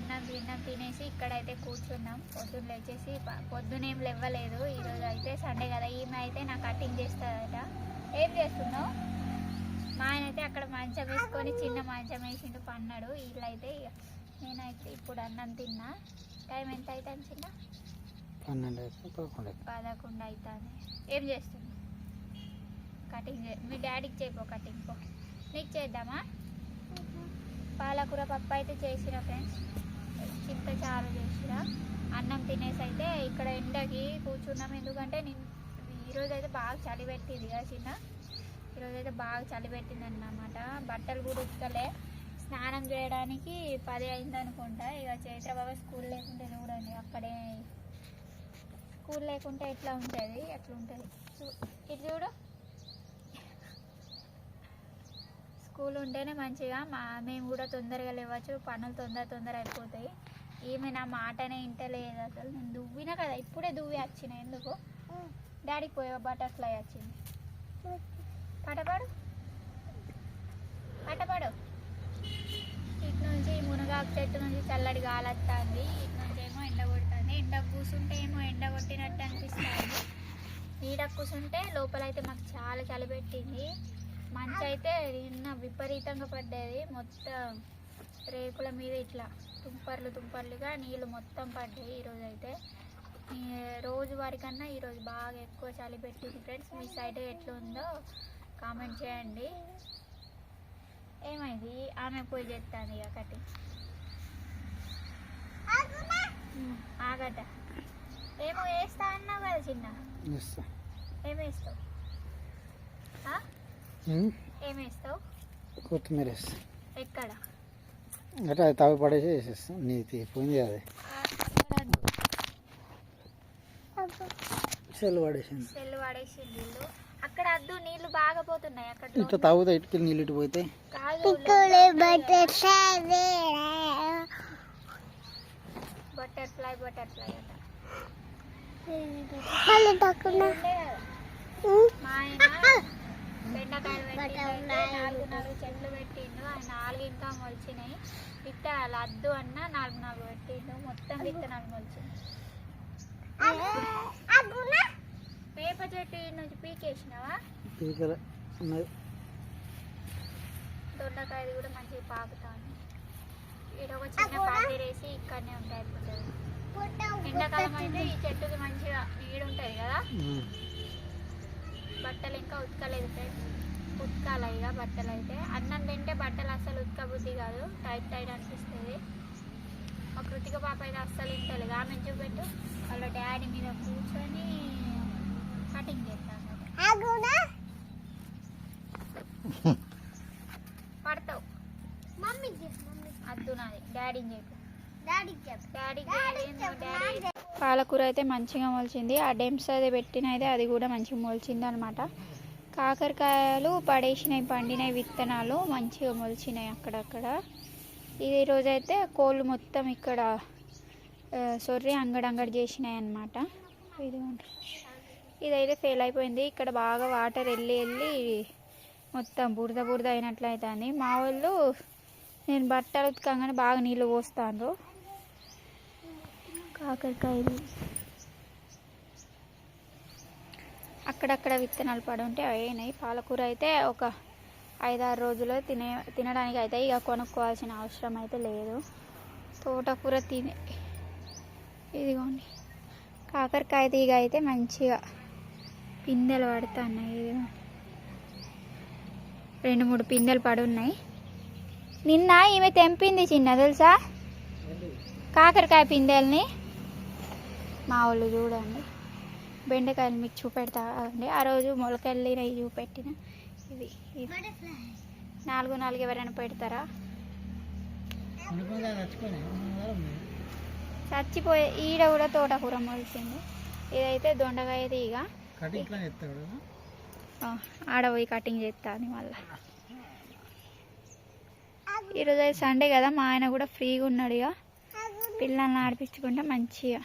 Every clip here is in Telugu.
అన్నం తిన్నాం తినేసి ఇక్కడైతే కూర్చున్నాం. పొద్దున్న లేచేసి పొద్దునేం లేవ్వలేదు ఈరోజు అయితే సండే కదా. ఈమె అయితే నాకు కటింగ్ చేస్తుందట. ఏం చేస్తున్నావు? మా ఆయన అయితే అక్కడ మంచం వేసుకొని చిన్న మంచం వేసిండు పన్నాడు. వీళ్ళైతే నేనైతే ఇప్పుడు అన్నం తిన్నా. టైం ఎంత అవుతుంది చిన్న? పన్నెండు పదకొండు పదకొండు అవుతుంది ఏం చేస్తుంది కటింగ్ మీ డాడీకి చేయపో కటింగ్ పో. నీకు చేద్దామా? పాలకూర పప్పు అయితే చేసిన ఫ్రెండ్స్. చింత చారు చేసిన అన్నం తినేసి అయితే ఇక్కడ ఎండకి కూర్చున్నాం. ఎందుకంటే నేను ఈరోజు అయితే బాగా చలి పెట్టింది కదా చిన్న. ఈరోజు అయితే బాగా చలి పెట్టింది అన్నమాట. బట్టలు కూడా ఉతకలే. స్నానం చేయడానికి పది అయింది అనుకుంటా. ఇక చైత్ర బాబా స్కూల్ లేకుంటే చూడండి అక్కడే. స్కూల్ లేకుంటే ఎట్లా ఉంటుంది? అట్లా ఉంటుంది చూ- ఇటు చూడు. స్కూల్ ఉంటేనే మంచిగా మా మేము కూడా తొందరగా లేవచ్చు పనులు తొందర తొందర అయిపోతాయి. ఈమె నా మాటనే ఇంటలేదు అసలు. నేను దువ్వినా కదా ఇప్పుడే దువ్వి వచ్చిన ఎందుకు. డాడీకి పోయే బటర్ఫ్లై వచ్చింది. పటపాడు. పటపాడు. ఇటు నుంచి మునగాకు చెట్టు నుంచి చల్లడి గాలి వస్తుంది. ఇటు నుంచి ఏమో ఎండ కొడుతుంది. ఎండ కూర్చుంటే ఏమో ఎండ కొట్టినట్టు అనిపిస్తుంది. నీడ కూర్చుంటే లోపలైతే మాకు చాలా చలి పెట్టింది. మంచి అయితే నిన్న విపరీతంగా పడ్డది. మొత్తం రేకుల మీద ఇట్లా తుంపర్లు తుంపర్లుగా నీళ్ళు మొత్తం పడ్డాయి ఈరోజు అయితే రోజు వారికన్నా ఈరోజు బాగా ఎక్కువ చలి పెట్టింది ఫ్రెండ్స్. మీ సైడ్ ఎట్లా ఉందో కామెంట్ చేయండి. ఏమైంది? ఆమె పోయి చేస్తాను ఇక ఉమ్, ఆగట. ఏమో వేస్తా అన్నావు కదా చిన్న. ఇస్తా ఏం వేస్తావు ఆ? ఉమ్, ఏం వేస్తావు కొత్తిమీర వేస్తా. ఎక్కడ? అంటే అది తవ్వి పడేసి వేసేస్తాం. నీతి పోయింది అది. సెల్ పడేసింది సెల్ పడేసి నీళ్ళు అక్కడ అద్దు నీళ్ళు బాగా పోతున్నాయి అక్కడ ఇట్లా తాగుతా ఇటుకి నీళ్ళు ఇటు పోతే? బటర్ఫ్లై బటర్ఫ్లై అట. మా ఆయన బెండకాయలు అయితే నాలుగు నాలుగు చెట్లు పెట్టిండు. ఆ నాలుగు ఇంకా మొలిచినాయి. విత్తనాలు అద్దు అన్న నాలుగు నాలుగు పెట్టిండు. మొత్తం విత్తనాలు మొలిచినాయి. వేప చెట్టు నుంచి పీకేసినావా? దొండకాయది కూడా మంచిగా పాకుతాను ఈడ ఒక చిన్న పందిరేసి ఇక్కడనే ఉంటాయి. ఎండాకాలం అయితే ఈ చెట్టుకి మంచిగా నీడు ఉంటుంది కదా. బట్టలు ఇంకా ఉతకలేదు ఫ్రెండ్స్ ఉతకాలి ఇక బట్టలు అయితే? అన్నం తింటే బట్టలు అస్సలు ఉతక బుద్ధి కాదు. టైట్ టైట్ అనిపిస్తుంది. మా కృతిక పాప అయితే అస్సలు తింటలేదు ఆమె చూపెట్టు. వాళ్ళ డాడీ మీద కూర్చొని కటింగ్ చేస్తాను పడతావు. అద్దు నాది. డాడీని చెప్పు. డాడీ పాలకూర అయితే మంచిగా మొలిచింది. ఆ డెమ్స్ అది పెట్టినది అది కూడా మంచిగా మొలిచింది అనమాట కాకరకాయలు పడేసినవి పండినాయి విత్తనాలు మంచిగా మొలిచినాయి అక్కడక్కడ. ఇది రోజైతే కోళ్ళు మొత్తం ఇక్కడ సొర్రి అంగడంగడి చేసినాయి అనమాట ఇదిగోండి. ఇదైతే ఫెయిల్ అయిపోయింది. ఇక్కడ బాగా వాటర్ వెళ్ళి వెళ్ళి మొత్తం బురద బురద అయినట్లయితుంది. మా వాళ్ళు నేను బట్టలు ఉతకంగానే బాగా నీళ్ళు పోస్తాను కాకరకాయలు. అక్కడక్కడ విత్తనాలు పడి ఉంటే అవి అయినాయి. పాలకూర అయితే ఒక ఐదారు రోజులు తినే తినడానికి అయితే ఇక కొనుక్కోవాల్సిన అవసరం అయితే లేదు. తోటకూర తినే ఇదిగోండి. కాకరకాయ తీగ అయితే మంచిగా పిందెలు పడుతున్నాయి. ఇదిగో రెండు మూడు పిందెలు పడి ఉన్నాయి. నిన్న ఈమె తెంపింది చిన్న తెలుసా? కాకరకాయ పిందెల్ని. మా వాళ్ళు చూడండి. బెండకాయలు మీకు చూపెడతా అండి. ఆ రోజు మొలకెళ్ళినవి చూపెట్టిన. ఇవి ఇవి. నాలుగు నాలుగు ఎవరైనా పెడతారా? చచ్చిపోయే ఈడ కూడా తోటకూర మొలిచింది. ఇదైతే దొండకాయ తీగ. కటింగ్ ఎత్తాడు ఆ, ఆడ పోయి కటింగ్ చేస్తాను మళ్ళీ. ఈరోజు సండే కదా మా ఆయన కూడా ఫ్రీగా ఉన్నాడు ఇక పిల్లల్ని ఆడిపించుకుంటే మంచిగా.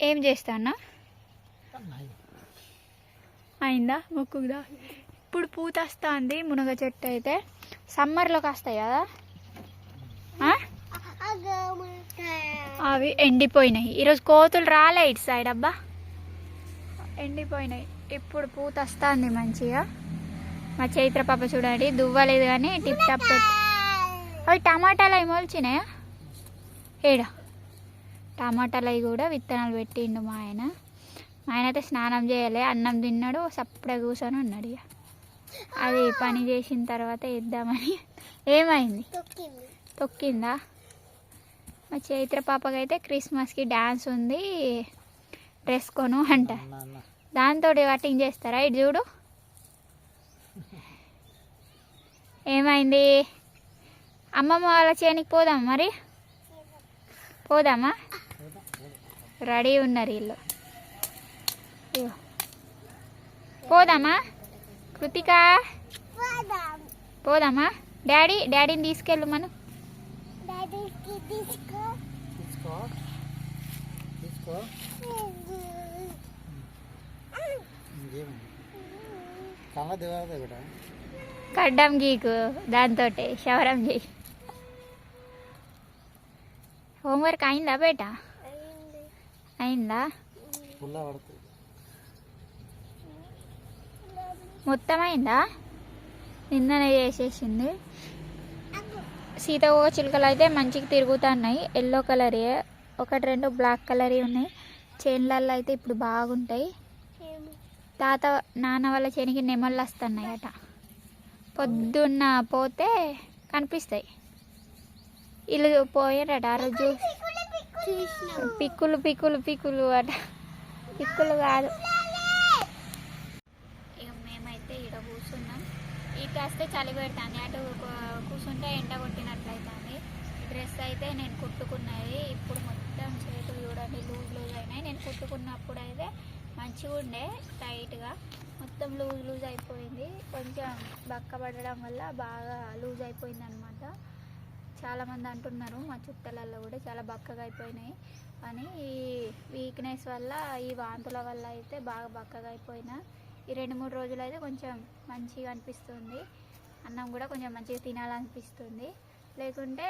ఏం చేస్తానా అయిందా? మొక్కుదా? ఇప్పుడు పూత వస్తుంది మునగ చెట్టు అయితే. సమ్మర్లోకి వస్తాయి కదా? అవి ఎండిపోయినాయి. ఈరోజు కోతులు రాలే ఇటు సైడ్ అబ్బా. ఎండిపోయినాయి. ఇప్పుడు పూత వస్తుంది మంచిగా. మా చైత్ర పాప చూడండి దువ్వలేదు కానీ టిప్ టాప్ పెట్టి అవి టమాటాలు అవి మొలిచినాయా? ఏడా? టమాటాలు అవి కూడా విత్తనాలు పెట్టిండు మా ఆయన. మా ఆయన అయితే స్నానం చేయలే అన్నం తిన్నాడు సప్పుడే కూర్చొని ఉన్నాడు ఇక. అది పని చేసిన తర్వాత ఇద్దామని ఏమైంది? తొక్కిందా. మా చైత్ర పాపకైతే క్రిస్మస్కి డ్యాన్స్ ఉంది డ్రెస్ కొను అంట. దాంతో కటింగ్ చేస్తారా? ఇటు చూడు. ఏమైంది? అమ్మమ్మ వాళ్ళ చేనికి పోదాం మరి? పోదామా? రెడీ ఉన్నారు వీళ్ళు. పోదామా? కృతిక? పోదామా? డాడీ డాడీని తీసుకెళ్ళు మనం. కడ్డం గీకు దాంతో శవరం చేయి. హోంవర్క్ అయిందా బేట? అయిందా? మొత్తం అయిందా నిన్ననే చేసేసింది. సీతాకోక చిలుకలు అయితే మంచిగా తిరుగుతున్నాయి. ఎల్లో కలర్ ఒకటి రెండు బ్లాక్ కలర్ ఉన్నాయి. చేన్లల్లో అయితే ఇప్పుడు బాగుంటాయి. తాత నాన్న వాళ్ళ చేనికి నెమళ్ళు వస్తున్నాయి అట పొద్దున్న పోతే కనిపిస్తాయి. వీళ్ళు పోయారట ఆ రోజు పిక్కులు పిక్కులు పిక్కులు అట. పిక్కులు కాదు. ఇక మేమైతే ఈడ కూర్చున్నాం. ఈ కాస్తే చలి పెడుతుంది. అటు కూర్చుంటే ఎండ కొట్టినట్లయితుంది. డ్రెస్ అయితే నేను కుట్టుకున్నది. ఇప్పుడు మొత్తం చేతులు చూడండి లూజ్ లూజ్ అయినాయి. నేను కుట్టుకున్నప్పుడు అయితే మంచిగా ఉండే టైట్గా. మొత్తం లూజ్ లూజ్ అయిపోయింది. కొంచెం బక్క పడడం వల్ల బాగా లూజ్ అయిపోయింది అనమాట చాలామంది అంటున్నారు మా చుట్టాలలో కూడా చాలా బక్కగా అయిపోయినాయి. అని ఈ వీక్నెస్ వల్ల ఈ వాంతుల వల్ల అయితే బాగా బక్కగా అయిపోయినా. ఈ రెండు మూడు రోజులు అయితే కొంచెం మంచిగా అనిపిస్తుంది. అన్నం కూడా కొంచెం మంచిగా తినాలనిపిస్తుంది. లేకుంటే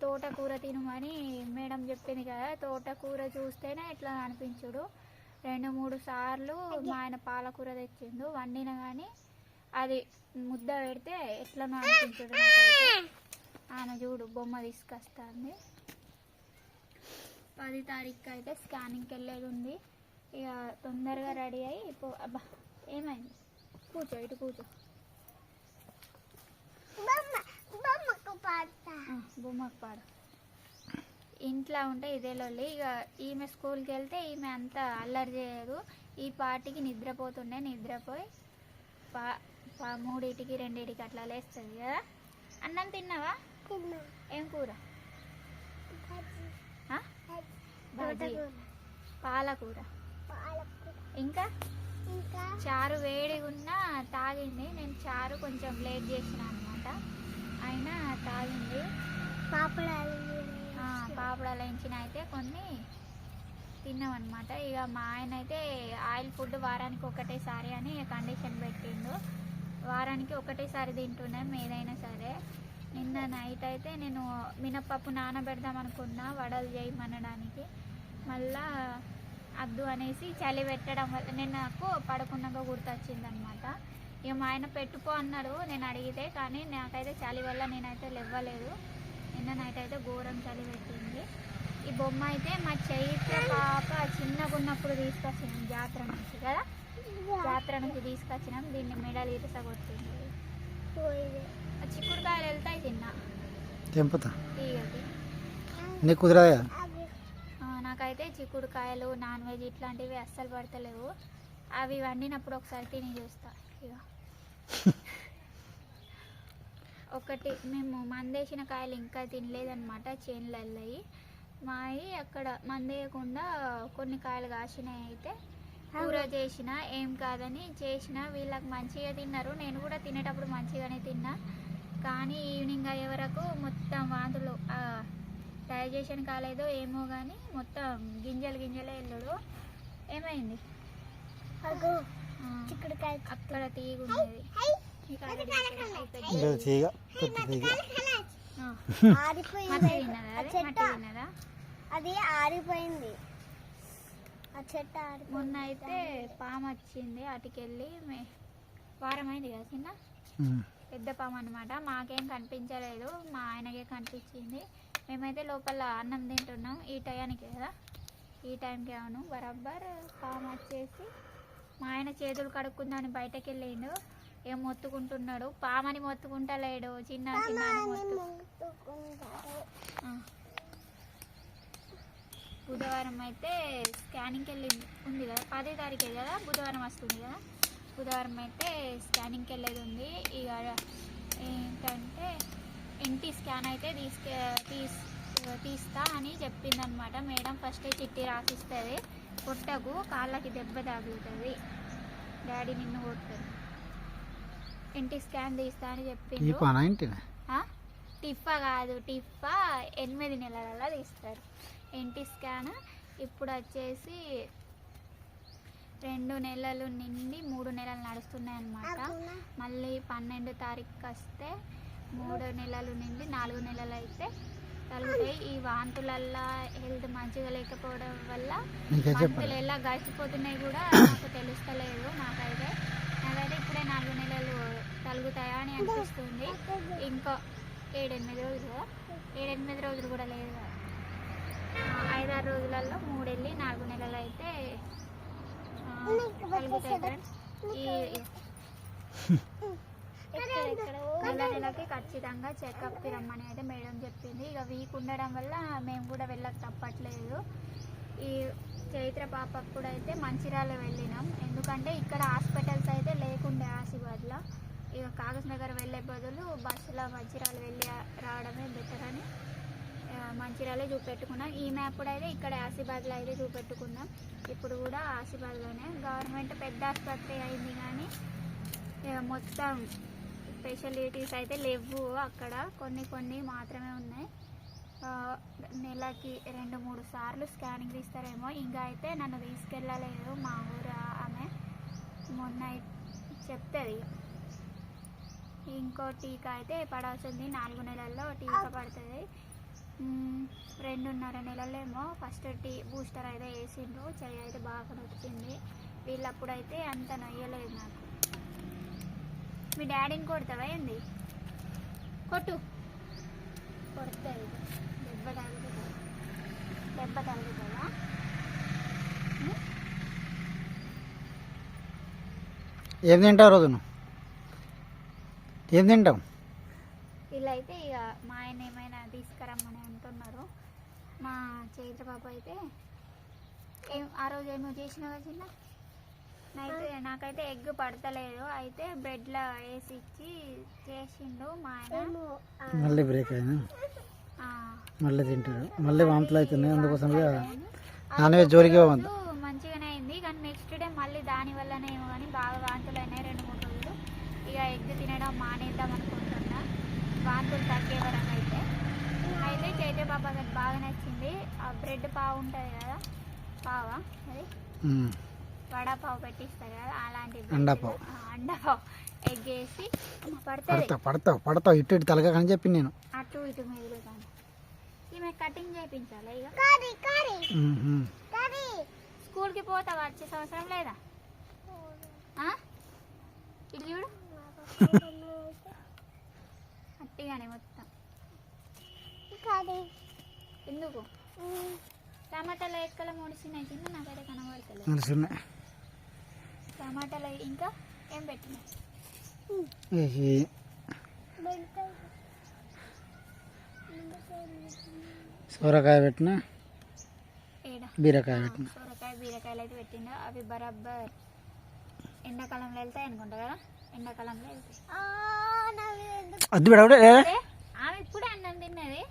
తోటకూర తినమని మేడం చెప్పింది కదా తోటకూర చూస్తేనే ఇట్లా అనిపించుడు. రెండు మూడు సార్లు మా ఆయన పాలకూర తెచ్చిండు వండిన కానీ అది ముద్ద పెడితే ఎట్లనో అనిపించుడు బొమ్మ తీసుకొస్తుంది. పది తారీఖు అయితే స్కానింగ్కి వెళ్ళేది ఉంది. ఇక తొందరగా రెడీ అయ్యి పో అబ్బా ఏమైంది? కూర్చో ఇటు కూర్చో. బొమ్మకు పాడు. ఇంట్లో ఉంటే ఇదే లొల్లి. ఇక ఈమె స్కూల్కి వెళ్తే ఈమె అంత అల్లరి చేయదు. ఈ పాటికి నిద్రపోతుండే నిద్రపోయి పా మూడింటికి రెండింటికి అట్లా లేస్తుంది కదా. అన్నం తిన్నావా? ఏం కూర. పాలకూర. ఇంకా? చారు వేడిగా ఉన్నా తాగింది. నేను చారు కొంచెం లేట్ చేసిన అనమాట అయినా తాగింది. పాపడాలు వేయించిన అయితే కొన్ని తిన్నాం అనమాట ఇక మా ఆయన అయితే ఆయిల్ ఫుడ్ వారానికి ఒకటేసారి అని కండిషన్ పెట్టిండు. వారానికి ఒకటేసారి తింటున్నాం ఏదైనా సరే. నిన్న నైట్ అయితే నేను మినప్పప్పు నానబెడదాం అనుకున్నా వడలు చేయమనడానికి. మళ్ళా అద్దు అనేసి చలి పెట్టడం వల్ల నేను నాకు పడుకున్నాక గుర్తొచ్చింది అనమాట ఇక మా ఆయన పెట్టుకో అన్నాడు నేను అడిగితే కానీ నాకైతే చలి వల్ల నేనైతే లేవ్వలేదు. నిన్న నైట్ అయితే ఘోరం చలి పెట్టింది. ఈ బొమ్మ అయితే మా చైత్ర పాప చిన్నగా ఉన్నప్పుడు తీసుకొచ్చినాం జాతర నుంచి కదా? జాతర నుంచి తీసుకొచ్చినాం దీన్ని మెడలు ఇరుస కొట్టింది చిక్కుడుకాయలు వెళ్తాయి తిన్న. తెంపుతా. నీకు కుదరదా నాకైతే చిక్కుడుకాయలు నాన్ వెజ్ ఇట్లాంటివి అస్సలు పడతలేవు. అవి వండినప్పుడు ఒకసారి తిని చూస్తా. ఇక ఒకటి మేము మందేసిన కాయలు ఇంకా తినలేదన్నమాట చేనులు వెళ్ళాయి మావి అక్కడ మందేయకుండా కొన్ని కాయలు కాసినాయి అయితే కూర చేసిన ఏం కాదని చేసిన వీళ్ళకి మంచిగా తిన్నారు. నేను కూడా తినేటప్పుడు మంచిగానే తిన్నా. కానీ ఈవినింగ్ అయ్యే వరకు మొత్తం వాంతులు ఆ, డైజెషన్ కాలేదో ఏమో కానీ మొత్తం గింజలు గింజలే వెళ్ళడు. ఏమైంది? అక్కడ తీగ ఆ. అది? ఆరిపోయింది. మొన్న అయితే పాము వచ్చింది అటుకెళ్ళి మే వారం అయింది కదా చిన్న. పెద్ద పాము అనమాట మాకేం కనిపించలేదు మా ఆయనకే కనిపించింది. మేమైతే లోపల అన్నం తింటున్నాం ఈ టయానికి కదా? ఈ టైంకి అవును. బరాబర్ పాము వచ్చేసి మా ఆయన చేతులు కడుక్కుందాని బయటకు వెళ్ళిండు ఏం మొత్తుకుంటున్నాడు? పామని మొత్తుకుంటలేడు. చిన్న చిన్న. బుధవారం అయితే స్కానింగ్కి వెళ్ళింది ఉంది కదా పదో తారీఖే కదా బుధవారం వస్తుంది కదా? బుధవారం అయితే స్కానింగ్కి వెళ్ళేది ఉంది. ఇక ఏంటంటే ఎన్టీ స్కాన్ అయితే తీసుకే తీస్ తీస్తా అని చెప్పిందనమాట. మేడం ఫస్ట్ చిట్టి రాసిస్తుంది. కొట్టకు కాళ్ళకి దెబ్బ తగులుతుంది. డాడీ నిన్ను కొట్టదు ఎన్టీ స్కాన్ తీస్తా అని ఆ? టిఫా కాదు టిఫా ఎనిమిది నెలలలో తీస్తారు. NT scan. ఇప్పుడు వచ్చేసి రెండు నెలలు నిండి మూడు నెలలు నడుస్తున్నాయి అన్నమాట? మళ్ళీ పన్నెండు తారీఖుకి వస్తే మూడు నెలలు నిండి నాలుగు నెలలు అయితే కలుగుతాయి ఈ వాంతులల్లా హెల్త్ మంచిగా లేకపోవడం వల్ల చెప్పాలి. ఎలా గడిచిపోతున్నాయి కూడా నాకు తెలుస్తలేదు నాకైతే. నాకైతే ఇప్పుడే నాలుగు నెలలు కలుగుతాయా అని అనిపిస్తుంది. ఇంకో ఏడెనిమిది రోజులు? ఏడెనిమిది రోజులు కూడా లేదు ఐదారు రోజులలో మూడెళ్ళి నాలుగు నెలలు అయితే కలుగుతాయి ఫ్రెండ్స్ ఈ నెల నెలకి ఖచ్చితంగా చెకప్కి రమ్మని అయితే మేడం చెప్పింది. ఇక వీక్ ఉండడం వల్ల మేము కూడా వెళ్ళక తప్పట్లేదు. ఈ చైత్ర పాపకు కూడా అయితే మంచిర్యాల వెళ్ళినాం. ఎందుకంటే ఇక్కడ హాస్పిటల్స్ అయితే లేకుండే ఆశీర్వాద్లో. ఇక కాగజ్ నగర్ వెళ్ళే బదులు బస్సులో మంచిర్యాల వెళ్ళి రావడమే బెటర్ అని ఆ, మంచిర్యాలే చూపెట్టుకున్నాం. ఈమె అప్పుడైతే ఇక్కడ ఆసిబాద్లో అయితే చూపెట్టుకున్నాం. ఇప్పుడు కూడా ఆసిబాద్లోనే. గవర్నమెంట్ పెద్ద ఆసుపత్రి అయింది కానీ మొత్తం స్పెషాలిటీస్ అయితే లేవు అక్కడ. కొన్ని కొన్ని మాత్రమే ఉన్నాయి. నెలకి రెండు మూడు సార్లు స్కానింగ్ తీస్తారేమో. ఇంకా అయితే నన్ను తీసుకెళ్ళలేదు మా ఊరు ఆమె. మొన్న చెప్తుంది. ఇంకో టీకా అయితే పడాల్సింది నాలుగు నెలల్లో టీకా పడుతుంది. రెండున్నర నెలలేమో ఫస్ట్ టీ బూస్టర్ అయితే వేసిండ్రు చెయ్యి అయితే బాగా నొచ్చింది వీళ్ళప్పుడైతే అంత నొయ్యలేదు నాకు. మీ డాడీని కొడతావా ఏంది? కొట్టు. కొడుతుంది దెబ్బ తగులుతుంది. దెబ్బ తగులుతుందా? మ్మ్? ఏం తింటావు రోజు నువ్వు? ఏం తింటావు? వీళ్ళైతే ఇక మా ఆయన ఏమైనా తీసుకురమ్మని అంటున్నారు మా చైత్ర బాబు అయితే ఏం ఆ రోజు ఏమో చేసినావా చిన్న? నైతే నాకైతే ఎగ్ పడతలేదు. అయితే బ్రెడ్లో వేసి ఇచ్చి చేసిండు మా ఆయన. మళ్ళీ బ్రేక్ అయినా? ఆ, మళ్ళీ తింటాడు. మళ్ళీ వాంతులు అవుతున్నాయి. అందుకోసం. నాన్ వెజ్ జోలికి పోవద్దు. మంచిగానే అయింది. కానీ నెక్స్ట్ డే మళ్ళీ దాని వల్లనే ఏమో కానీ బాగా వాంతులు అయినాయి రెండు మూడు రోజులు. ఇక ఎగ్ తినడం మానేద్దాం అనుకుంటున్నా. వాంతులు తగ్గే వరకు అయితే. అయితే చైత్ర బాబా గారికి బాగా నచ్చింది. ఆ బ్రెడ్ పావు ఉంటుంది కదా పావా అది. వడాపావు పెట్టిస్తారు కదా అలాంటి అండాపావు. అండపావు. ఎగ్ వేసి పడతావు పడతావు పడతావు ఇటు ఇటు తలగా కానీ చెప్పి నేను. అటు ఇటు మెదులు కానీ ఈమె కటింగ్ చేయించాలి ఇక. స్కూల్కి పోతావా వచ్చే సంవత్సరం లేదా? ఆ? ఇటు చూడు. అట్టిగానే మొత్తం. కర్రీ ఎందుకు? టమాటాలు ఎక్కల ముడిసినాయి? కింద నాకైతే కనబడతలేదు. నడుస్తున్నాయి టమాటాలు ఇంకా ఏం బెండకాయ సొరకాయ పెట్టిన? ఏడ? బీరకాయ పెట్టిన. సొరకాయ బీరకాయలు అయితే పెట్టిండు. అవి బరాబర్ ఎండాకాలంలో వెళ్తాయి అనుకుంటా కదా? ఎండాకాలంలో వెళ్తాయి ఆ, నాకు ఎందుకు అద్దు పెడవడే అదే